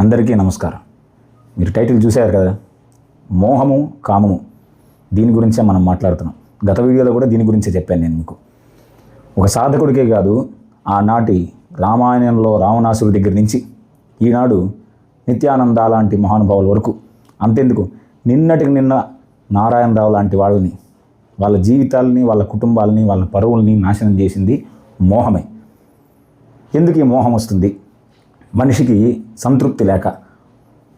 అందరికీ నమస్కారం. మీరు టైటిల్ చూశారు కదా? మోహము కామము. దీని గురించే మనం మాట్లాడుతున్నాం. గత వీడియోలో కూడా దీని గురించే చెప్పాను నేను మీకు. ఒక సాధకుడికే కాదు ఆనాటి రామాయణంలో రావణాసురుడి దగ్గర నుంచి ఈనాడు నిత్యానంద లాంటి మహానుభావుల వరకు అంతెందుకు? నిన్నటికి నిన్న నారాయణరావు లాంటి వాళ్ళని వాళ్ళ జీవితాలని వాళ్ళ కుటుంబాలని వాళ్ళ పరువుల్ని నాశనం చేసింది మోహమే. ఎందుకు ఈ మోహం వస్తుంది? మనిషికి సంతృప్తి లేక.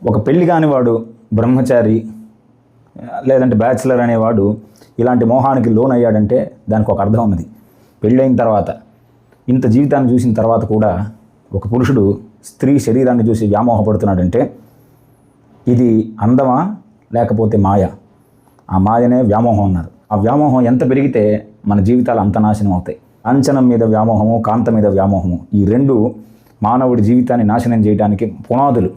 ఒక పెళ్ళి కానివాడు బ్రహ్మచారి లేదంటే బ్యాచిలర్ అనేవాడు ఇలాంటి మోహానికి లోన్ అయ్యాడంటే దానికి ఒక అర్థం ఉన్నది. పెళ్ళైన తర్వాత ఇంత జీవితాన్ని చూసిన తర్వాత కూడా ఒక పురుషుడు స్త్రీ శరీరాన్ని చూసి వ్యామోహపడుతున్నాడంటే ఇది అందమా లేకపోతే మాయ? ఆ మాయనే వ్యామోహం అన్నారు. ఆ వ్యామోహం ఎంత పెరిగితే మన జీవితాలు అంత నాశనం అవుతాయి. అంచనం మీద వ్యామోహము కాంత మీద వ్యామోహము ఈ రెండు మానవుడి జీవితాన్ని నాశనం చేయడానికి పునాదులు.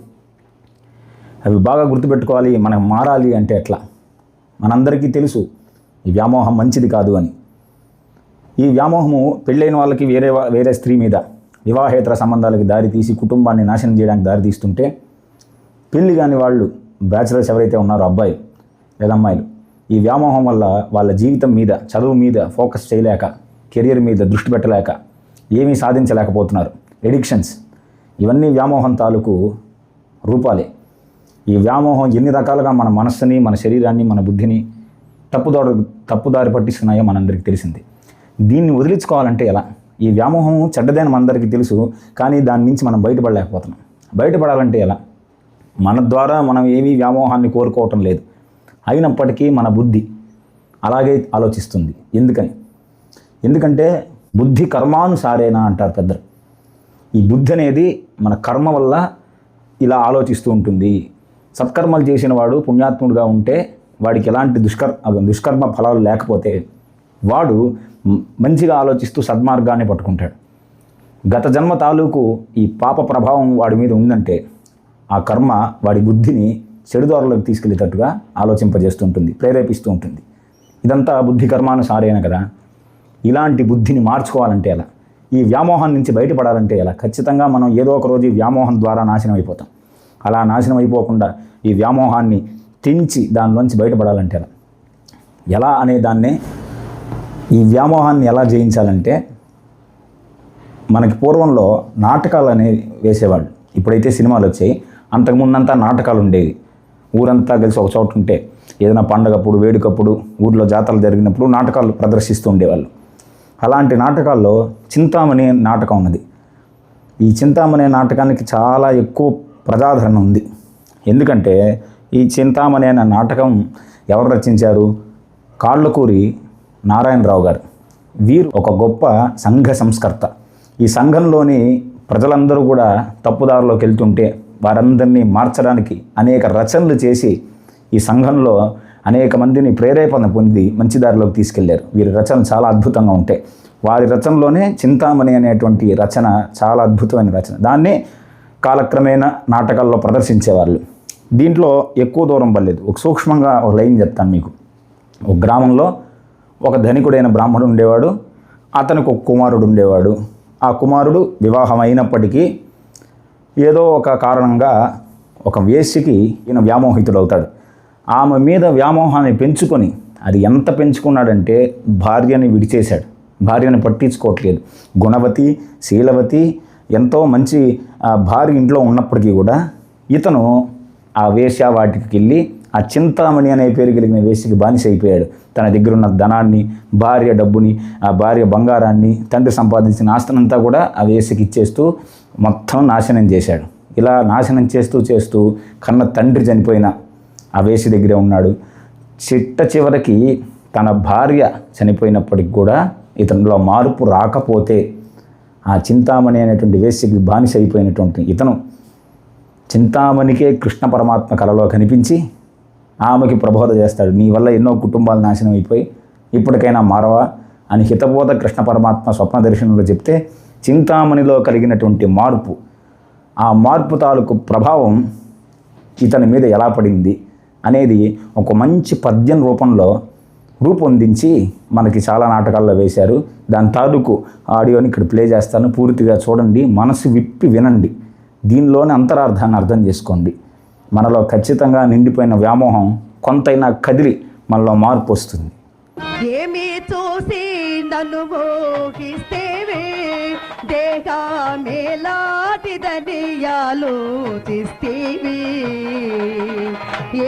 అవి బాగా గుర్తుపెట్టుకోవాలి మనం మారాలి అంటే ఎట్లా? మనందరికీ తెలుసు ఈ వ్యామోహం మంచిది కాదు అని. ఈ వ్యామోహము పెళ్ళైన వాళ్ళకి వేరే వేరే స్త్రీ మీద వివాహేతర సంబంధాలకి దారి తీసి కుటుంబాన్ని నాశనం చేయడానికి దారి తీస్తుంటే పెళ్ళి కాని వాళ్ళు బ్యాచిలర్స్ ఎవరైతే ఉన్నారో అబ్బాయి లేదా అమ్మాయిలు ఈ వ్యామోహం వల్ల వాళ్ళ జీవితం మీద చదువు మీద ఫోకస్ చేయలేక కెరియర్ మీద దృష్టి పెట్టలేక ఏమీ సాధించలేకపోతున్నారు. ఎడిక్షన్స్ ఇవన్నీ వ్యామోహం తాలూకు రూపాలే. ఈ వ్యామోహం ఎన్ని రకాలుగా మన మనస్సుని మన శరీరాన్ని మన బుద్ధిని తప్పుదారు తప్పుదారి పట్టిస్తున్నాయో మనందరికీ తెలిసింది. దీన్ని వదిలించుకోవాలంటే ఎలా? ఈ వ్యామోహం చెడ్డదని మనందరికీ తెలుసు కానీ దాని నుంచి మనం బయటపడలేకపోతున్నాం. బయటపడాలంటే ఎలా? మన ద్వారా మనం ఏమీ వ్యామోహాన్ని కోరుకోవటం లేదు. అయినప్పటికీ మన బుద్ధి అలాగే ఆలోచిస్తుంది. ఎందుకని? ఎందుకంటే బుద్ధి కర్మానుసారేనా అంటారు పెద్దలు. ఈ బుద్ధి అనేది మన కర్మ వల్ల ఇలా ఆలోచిస్తూ ఉంటుంది. సత్కర్మలు చేసిన వాడు పుణ్యాత్ముడుగా ఉంటే వాడికి ఎలాంటి దుష్కర్ దుష్కర్మ ఫలాలు లేకపోతే వాడు మంచిగా ఆలోచిస్తూ సద్మార్గాన్ని పట్టుకుంటాడు. గత జన్మ తాలూకు ఈ పాప ప్రభావం వాడి మీద ఉందంటే ఆ కర్మ వాడి బుద్ధిని చెడుదారులకు తీసుకెళ్ళేటట్టుగా ఆలోచింపజేస్తుంటుంది ప్రేరేపిస్తూ ఉంటుంది. ఇదంతా బుద్ధి కర్మానుసారేన కదా. ఇలాంటి బుద్ధిని మార్చుకోవాలంటే ఎలా? ఈ వ్యామోహం నుంచి బయటపడాలంటే ఎలా? ఖచ్చితంగా మనం ఏదో ఒక రోజు ఈ వ్యామోహం ద్వారా నాశనం అయిపోతాం. అలా నాశనం అయిపోకుండా ఈ వ్యామోహాన్ని తెంచి దానిలోంచి బయటపడాలంటే ఎలా? ఎలా అనే దాన్నే ఈ వ్యామోహాన్ని ఎలా జయించాలంటే మనకి పూర్వంలో నాటకాలు అనేవి వేసేవాళ్ళు. ఇప్పుడైతే సినిమాలు వచ్చాయి. అంతకుముందంతా నాటకాలు ఉండేవి. ఊరంతా కలిసి ఒక చోట ఉంటే ఏదైనా పండగప్పుడు వేడుకప్పుడు ఊర్లో జాతరలు జరిగినప్పుడు నాటకాలు ప్రదర్శిస్తూ ఉండేవాళ్ళు. అలాంటి నాటకాల్లో చింతామణి నాటకం ఉన్నది. ఈ చింతామణి నాటకానికి చాలా ఎక్కువ ప్రజాదరణ ఉంది. ఎందుకంటే ఈ చింతామణి అనే నాటకం ఎవరు రచించారు? కాళ్ళకూరి నారాయణరావు గారు. వీరు ఒక గొప్ప సంఘ సంస్కర్త. ఈ సంఘంలోని ప్రజలందరూ కూడా తప్పుదారిలోకి వెళ్తుంటే వారందరినీ మార్చడానికి అనేక రచనలు చేసి ఈ సంఘంలో అనేక మందిని ప్రేరేపణ పొంది మంచి దారిలోకి తీసుకెళ్ళారు. వీరి రచన చాలా అద్భుతంగా ఉంటాయి. వారి రచనలోనే చింతామణి అనేటువంటి రచన చాలా అద్భుతమైన రచన. దాన్నే కాలక్రమేణా నాటకాల్లో ప్రదర్శించేవాళ్ళు. దీంట్లో ఎక్కువ దూరం పడలేదు. ఒక సూక్ష్మంగా ఒక లైన్ చెప్తాను మీకు. ఒక గ్రామంలో ఒక ధనికుడైన బ్రాహ్మణుడు ఉండేవాడు అతనికి ఒక కుమారుడు ఉండేవాడు. ఆ కుమారుడు వివాహం అయినప్పటికీ ఏదో ఒక కారణంగా ఒక వేశ్యకి ఈయన వ్యామోహితుడవుతాడు. ఆమె మీద వ్యామోహాన్ని పెంచుకొని అది ఎంత పెంచుకున్నాడంటే భార్యని విడిచేశాడు. భార్యని పట్టించుకోవట్లేదు. గుణవతి శీలవతి ఎంతో మంచి ఆ, భార్య ఇంట్లో ఉన్నప్పటికీ కూడా ఇతను ఆ వేష వాటికి వెళ్ళి ఆ చింతామణి అనే పేరు కలిగిన వేసికి బానిస అయిపోయాడు. తన దగ్గర ఉన్న ధనాన్ని భార్య డబ్బుని ఆ భార్య బంగారాన్ని తండ్రి సంపాదించిన ఆస్తినంతా కూడా ఆ వేసికి ఇచ్చేస్తూ మొత్తం నాశనం చేశాడు. ఇలా నాశనం చేస్తూ చేస్తూ కన్న తండ్రి చనిపోయిన ఆ వేసి దగ్గరే ఉన్నాడు. చిట్ట చివరికి తన భార్య చనిపోయినప్పటికి కూడా ఇతనిలో మార్పు రాకపోతే ఆ చింతామణి అనేటువంటి వేశ్యకి బానిస అయిపోయినటువంటి ఇతను చింతామణికే కృష్ణ పరమాత్మ కలలో కనిపించి ఆమెకి ప్రబోధ చేస్తాడు. నీ వల్ల ఎన్నో కుటుంబాలు నాశనం అయిపోయి ఇప్పటికైనా మారవా? అని హితబోధ కృష్ణ పరమాత్మ స్వప్న దర్శనంలో చెప్తే చింతామణిలో కలిగినటువంటి మార్పు ఆ మార్పు తాలూకు ప్రభావం ఇతని మీద ఎలా పడింది? అనేది ఒక మంచి పద్యం రూపంలో రూపొందించి మనకి చాలా నాటకాల్లో వేశారు. దాని తాలూకు ఆడియోని ఇక్కడ ప్లే చేస్తాను. పూర్తిగా చూడండి. మనసు విప్పి వినండి. దీనిలోని అంతరార్థాన్ని అర్థం చేసుకోండి. మనలో ఖచ్చితంగా నిండిపోయిన వ్యామోహం కొంతైనా కదిలి మనలో మార్పు వస్తుంది. ఏమి చూసి నన్ను మోహిస్తేవే దేహమేలాంటిదని ఆలోచిస్తేవి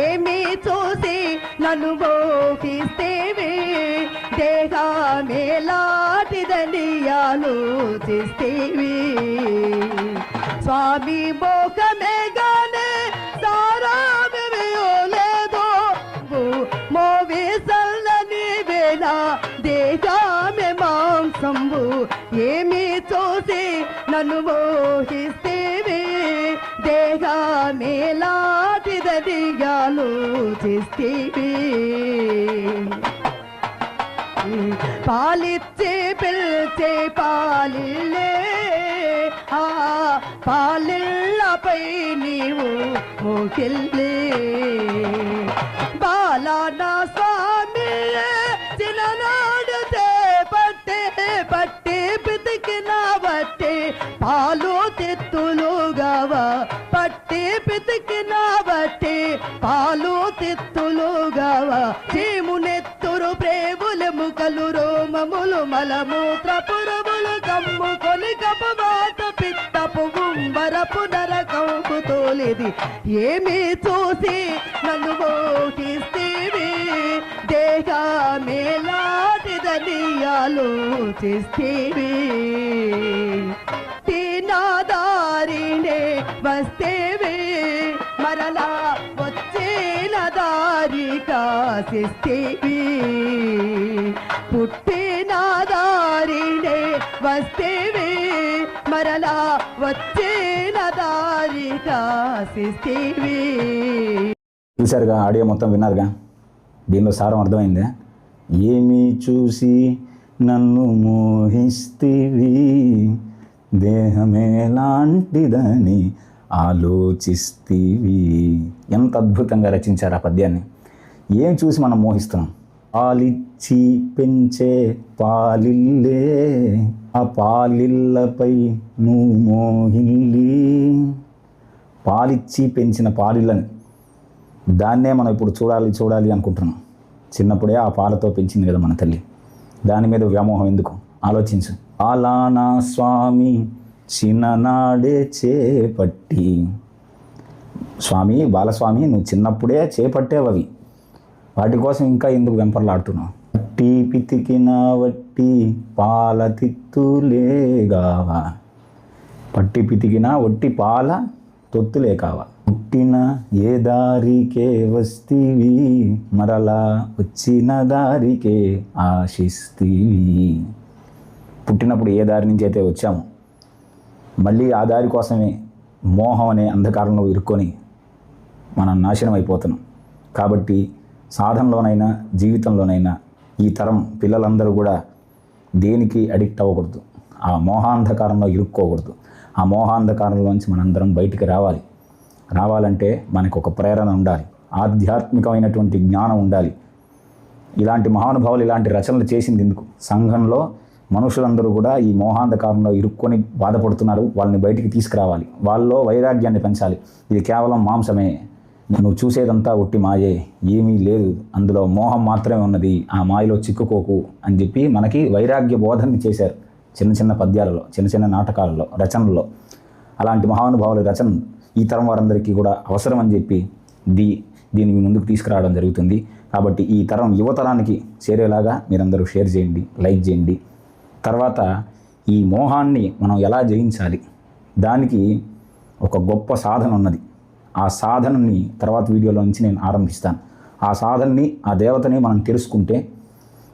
ఏమి చూసి నన్ను మోహిస్తేవే దేహమేలాంటిదని ఆలోచిస్తేవి స్వామి మోకమే గారు నన్ను మోహిస్తేవే దేహమేలాంటిదని ఆలోచిస్తేవే పాలిచ్చే పిల్చే పాలిల్లే. ఆ పాలిళ్ళపై నీవు మోకిల్లే బాలా నా పాలు తిత్తులుగావా చీమునెత్తురు ప్రేములు ముకలు రోమములు మలమూత్ర పురములు కమ్ముకొని కపవాత పిత్తపు గుంబరపు నరకంపు తోలిది ఏమి చూసి నన్ను మోహిస్తేవి దేహమేలాంటిదని ఆలోచిస్తేవి. తినాదారినే వస్తేవి కాసిస్తేవి పుట్టిన దారినే వస్తేవి మరలా వచ్చేన దారి కాసిస్తేవి చూశారుగా ఆడియో మొత్తం విన్నారుగా? దీనిలో సారం అర్థమైందే? ఏమి చూసి నన్ను మోహిస్తేవి దేహమేలాంటిదని ఆలోచిస్తీవి. ఎంత అద్భుతంగా రచించారు ఆ పద్యాన్ని. ఏం చూసి మనం మోహిస్తున్నాం? పాలిచ్చి పెంచే పాలిల్లే ఆ పాలిళ్ళపై నువ్వు మోహిల్లి. పాలిచ్చి పెంచిన పాలిళ్ళని దాన్నే మనం ఇప్పుడు చూడాలి చూడాలి అనుకుంటున్నాం. చిన్నప్పుడే ఆ పాలతో పెంచింది కదా మన తల్లి. దాని మీద వ్యామోహం ఎందుకు? ఆలోచించు. అలానా స్వామి చిన్ననాడే చేపట్టి. స్వామి బాలస్వామి నువ్వు చిన్నప్పుడే చేపట్టేవవి. వాటి కోసం ఇంకా ఎందుకు వెంపర్లాడుతున్నావు? వట్టి పితికిన వట్టి పాల తిత్తులేగావా పట్టి పితికిన ఒట్టి పాల తొత్తులే కావా పుట్టిన ఏ దారికే వస్తీవి? మరలా వచ్చిన దారికే ఆశిస్తీవి? పుట్టినప్పుడు ఏ దారి నుంచి అయితే వచ్చాము మళ్ళీ ఆ దారి కోసమే మోహం అనే అంధకారంలో ఇరుక్కొని మనం నాశనం అయిపోతున్నాం. కాబట్టి సాధనలోనైనా జీవితంలోనైనా ఈ తరం పిల్లలందరూ కూడా దేనికి అడిక్ట్ అవ్వకూడదు. ఆ మోహాంధకారంలో ఇరుక్కోకూడదు. ఆ మోహాంధకారంలోంచి మనందరం బయటికి రావాలి. రావాలంటే మనకు ఒక ప్రేరణ ఉండాలి. ఆధ్యాత్మికమైనటువంటి జ్ఞానం ఉండాలి. ఇలాంటి మహానుభావులు ఇలాంటి రచనలు చేసింది ఎందుకు? సంఘంలో మనుషులందరూ కూడా ఈ మోహాంధకారంలో ఇరుక్కొని బాధపడుతున్నారు. వాళ్ళని బయటికి తీసుకురావాలి. వాళ్ళలో వైరాగ్యాన్ని పెంచాలి. ఇది కేవలం మాంసమే. నువ్వు చూసేదంతా ఒట్టి మాయే. ఏమీ లేదు. అందులో మోహం మాత్రమే ఉన్నది. ఆ మాయలో చిక్కుకోకు అని చెప్పి మనకి వైరాగ్య బోధనని చేశారు. చిన్న చిన్న పద్యాలలో చిన్న చిన్న నాటకాలలో రచనల్లో. అలాంటి మహానుభావుల రచన ఈ తరం వారందరికీ కూడా అవసరం అని చెప్పి దీ దీన్ని మీ ముందుకు తీసుకురావడం జరుగుతుంది. కాబట్టి ఈ తరం యువతరానికి చేరేలాగా మీరందరూ షేర్ చేయండి లైక్ చేయండి. తర్వాత ఈ మోహాన్ని మనం ఎలా జయించాలి? దానికి ఒక గొప్ప సాధన ఉన్నది. ఆ సాధనని తర్వాత వీడియోలో నుంచి నేను ఆరంభిస్తాను. ఆ సాధనని ఆ దేవతని మనం తెలుసుకుంటే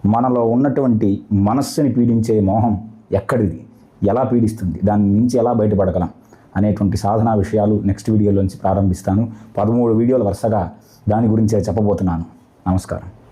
మనలో ఉన్నటువంటి మనస్సుని పీడించే మోహం ఎక్కడిది? ఎలా పీడిస్తుంది? దాని నుంచి ఎలా బయటపడగలం? అనేటువంటి సాధనా విషయాలు నెక్స్ట్ వీడియోలోంచి ప్రారంభిస్తాను. పదమూడు వీడియోలు వరుసగా దాని గురించే చెప్పబోతున్నాను. నమస్కారం.